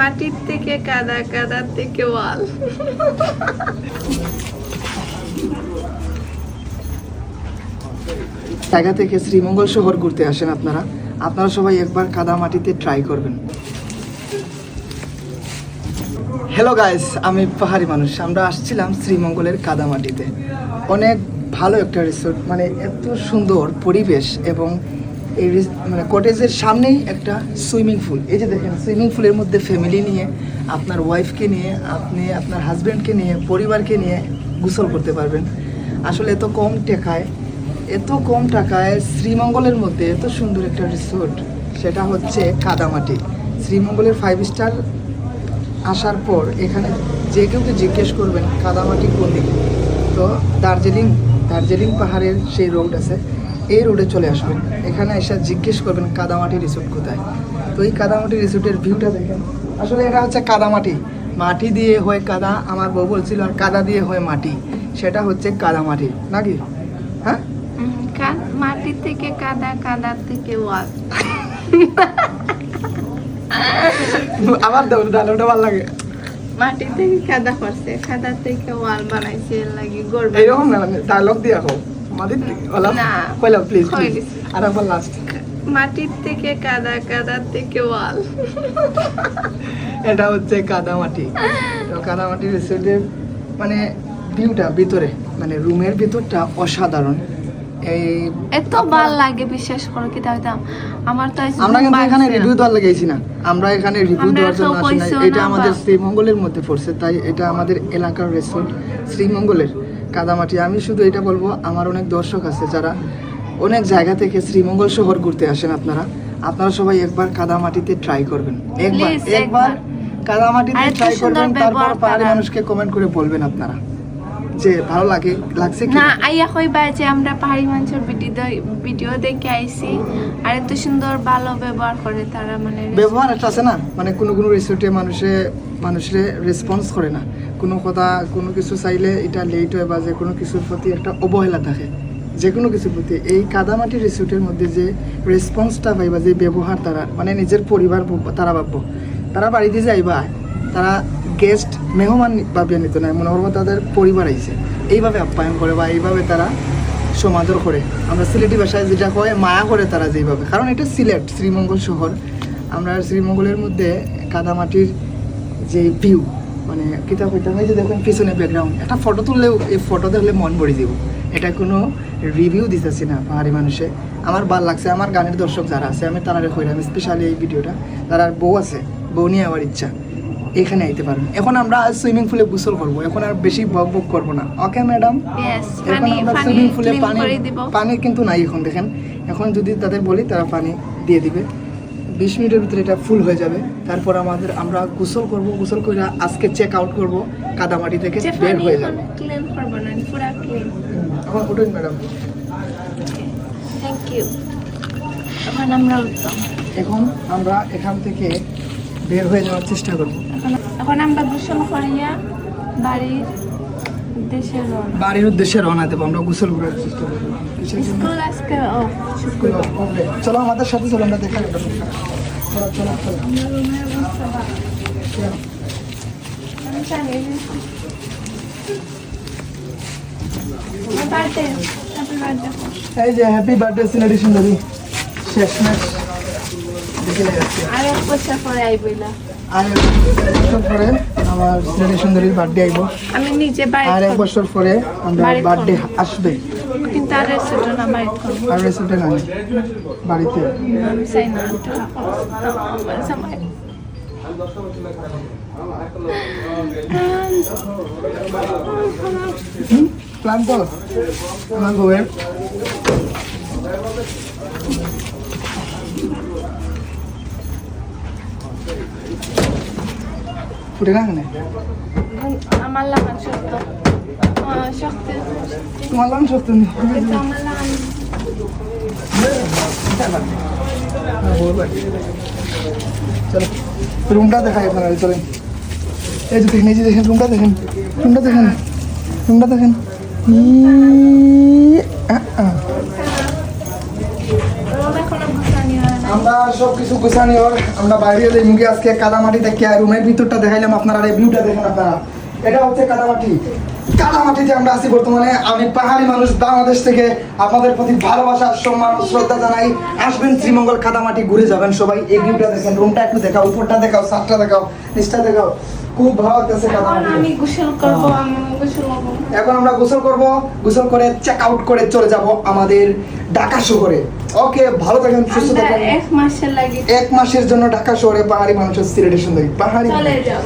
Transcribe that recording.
মাটির থেকে কাদা কাদার থেকে ওয়াল। জায়গা থেকে শ্রীমঙ্গল শহর ঘুরতে আসেন আপনারা। আপনারা সবাই একবার কাদা মাটিতে ট্রাই করবেন। হ্যালো গাইস আমি পাহাড়ি মানুষ। আমরা আসছিলাম শ্রীমঙ্গলের কাদামাটিতে অনেক ভালো একটা রিসোর্ট মানে এত সুন্দর পরিবেশ এবং এই মানে কটেজের সামনেই একটা সুইমিং পুল এই যে দেখেন সুইমিং পুলের মধ্যে ফ্যামিলি নিয়ে, আপনার ওয়াইফকে নিয়ে, আপনি, আপনার হাজব্যান্ডকে নিয়ে, পরিবারকে নিয়ে গোসল করতে পারবেন। আসলে এত কম টাকায়, এত কম টাকায় শ্রীমঙ্গলের মধ্যে এত সুন্দর একটা রিসোর্ট সেটা হচ্ছে কাদামাটি। শ্রীমঙ্গলের ফাইভ স্টার আসার পর এখানে যে কেউকে জিজ্ঞেস করবেন, কাদামাটি কোন দিকে? তো দার্জিলিং দার্জিলিং পাহাড়ের সেই রোড আছে। এই রোডে চলে আসবেন। এখানে এসে জিজ্ঞেস করবেন কাদামাটি রিসোর্ট কোথায়। তো এই কাদামাটি রিসোর্টের ভিউটা দেখেন। আসলে এটা হচ্ছে কাদামাটি। মাটি দিয়ে হয়ে কাদা আমার বউ বলছিল আর কাদা দিয়ে হয়ে মাটি। সেটা হচ্ছে কাদামাটি নাকি? হ্যাঁ? মাটির থেকে কাদা কাদার থেকে ওয়াল আমার ডায়লগটা ভালো লাগে। মাটি থেকে কাদা করছে কাদা থেকে ওয়াল বানাইছে লাগি গড় এইরকম না ডায়লগ দিয়ে হোক আমাদের না। কইলাম প্লিজ কই প্লিজ দিছি। আর একবার লাস্ট মাটির থেকে কাদা কাদার থেকে ওয়াল। এটা হচ্ছে কাদামাটি কাদামাটি রিসোর্টের মানে ভিউটা ভিতরে মানে রুমের ভিতরটা অসাধারণ। এই এত ভালো লাগে বিশ্বাস করো কি তাই দাম আমার তো আমরা কিন্তু এখানে রিভিউ দেওয়ার লাগাইছি না। আমরা এখানে রিভিউ দেওয়ার জন্য আসি না এটা আমাদের শ্রীমঙ্গলের মধ্যে পড়ছে তাই এটা আমাদের এলাকার রেস্টুরেন্ট শ্রীমঙ্গলের। কাদামাটি। আমি শুধু এটা বলব আমার অনেক দর্শক আছে যারা অনেক জায়গা থেকে শ্রীমঙ্গল শহর ঘুরতে আসেন আপনারা। আপনারা সবাই একবার কাদামাটিতে ট্রাই করবেন। একবার একবার। কাদামাটিতে ট্রাই করবেন তারপর পাহাড়ি মানুষকে কমেন্ট করে বলবেন আপনারা। যে ভালো লাগে লাগছে না আইয়া কইবা যে আমরা পাহাড়ি মানুষের ভিডিও ভিডিও দেখে আইছি আর এত সুন্দর ভালো ব্যবহার করে তারা মানে ব্যবহার একটা আছে না? মানে কোনো কোনো রিসোর্টে মানুষে মানুষের রেসপন্স করে না। কোনো কথা কোনো কিছু চাইলে এটা লেট হয় বা যে কোনো কিছুর প্রতি একটা অবহেলা থাকে। যে কোনো কিছুর প্রতি। এই কাদামাটি রিসোর্টের মধ্যে যে রেসপন্সটা পাইবা যে ব্যবহার তারা মানে নিজের পরিবার তারা ভাববো। তারা বাড়িতে যাইবা তারা গেস্ট মেহমান ভাবিয়া নিত না মনে করব তাদের পরিবার আইছে। এইভাবে আপ্যায়ন করে বা এইভাবে তারা সমাদর করে। আমরা সিলেটি ভাষায় যেটা কয় মায়া করে তারা যেইভাবে কারণ এটা সিলেট, শ্রীমঙ্গল শহর। আমরা শ্রীমঙ্গলের মধ্যে কাদামাটির যে ভিউ মানে কিতা কইতাম এই যে দেখুন, পিছনে ব্যাকগ্রাউন্ড একটা ফটো তুললেও এই ফটো দেখলে মন ভরে দিব এটা কোনো রিভিউ দিতেছি না পাহাড়ি মানুষে। আমার ভালো লাগছে, আমার গানের দর্শক যারা আছে, আমি তারা কইলাম স্পেশালি এই ভিডিওটা যারা বউ আছে, বউ নিয়ে আমার ইচ্ছা। এখানে আইতে পারবেন এখন আমরা আজ সুইমিং পুলে গোসল করব। এখন আর বেশি বক বক করব না। Okay madam? এখন আমরা সুইমিং পুলে পানি পানি কিন্তু নাই এখন দেখেন। এখন যদি তাদের বলি তারা পানি দিয়ে দিবে। বিশ মিনিটের ভিতরে এটা ফুল হয়ে যাবে। তারপর আমাদের আমরা গোসল করব। গোসল করে আজকে চেক আউট করব। কাদামাটি থেকে বের হয়ে যাবে। ক্লিন করব না পুরা ক্লিন এখন উঠুন ম্যাডাম। থ্যাংক ইউ এখন আমরা এখন আমরা এখান থেকে বের হয়ে যাওয়ার চেষ্টা করব। এখন আমরা গোসল করিয়া বাড়ির বাড়ির উদ্দেশ্যে রওনা দেবো আমরা গোসল করার চেষ্টা করব। স্কুল আজকে অফ চলো আমাদের সাথে চলো আমরা দেখা চলো চলো এই যে হ্যাপি বার্থডে সিনারি সুন্দরী শেষ ম্যাচ আর এক বছর পরে আইবইলা আর এক বছর পরে আমার সিনারি সুন্দরীর বার্থডে আইব। আমি নিজে আর বাড়ি এক বছর পরে আমরা বার্থডে আসবে। কিন্তু আর রেস্টুরেন্ট না আর রেস্টুরেন্টে না বাড়িতে। চাই না টাকা খরচ প্ল্যান তো আমার বউয়ের ফুটে না এখানে? আমার লাগান শক্ত আহ, শক্ত। তোমার লাগান সত্য নেই কিন্তু আমার লাগান। আমার বউয়ের বাড়ি। চলো রুমটা দেখাই আপনারা চলেন এই যে দেখেন এই যে দেখেন রুমটা দেখেন রুমটা দেখেন রুমটা দেখেন ই, আ, আ। রোম এখনও গুছানি হয় না আমরা সব কিছু গুছানি ওর আমরা বাইরে মুখে আজকে দেখে রুমের ভিতরটা দেখাইলাম, আপনারা ভিউটা দেখেন আপনারা। এটা হচ্ছে কাদামাটি। কাদামাটিতে আমরা আছি বর্তমানে। আমি পাহাড়ি মানুষ বাংলাদেশ থেকে আপনাদের প্রতি ভালোবাসা সম্মান শ্রদ্ধা জানাই। আসবেন শ্রীমঙ্গল কাদামাটি ঘুরে যাবেন সবাই। এই ভিউটা দেখেন রুমটা একটু দেখাও উপরটা দেখাও সাতটা দেখাও নিচটা দেখাও। খুব ভালো লাগতেছে আমি গোসল করব আমি গোসল করব। এখন আমরা গোসল করব। গোসল করে চেক আউট করে চলে যাব আমাদের ঢাকা শহরে। ওকে ভালো থাকেন সুস্থ থাকেন। এক মাসের লাগে। এক মাসের জন্য ঢাকা শহরে পাহাড়ি মানুষের সিলেটের সুন্দরী পাহাড়ি চলে যাব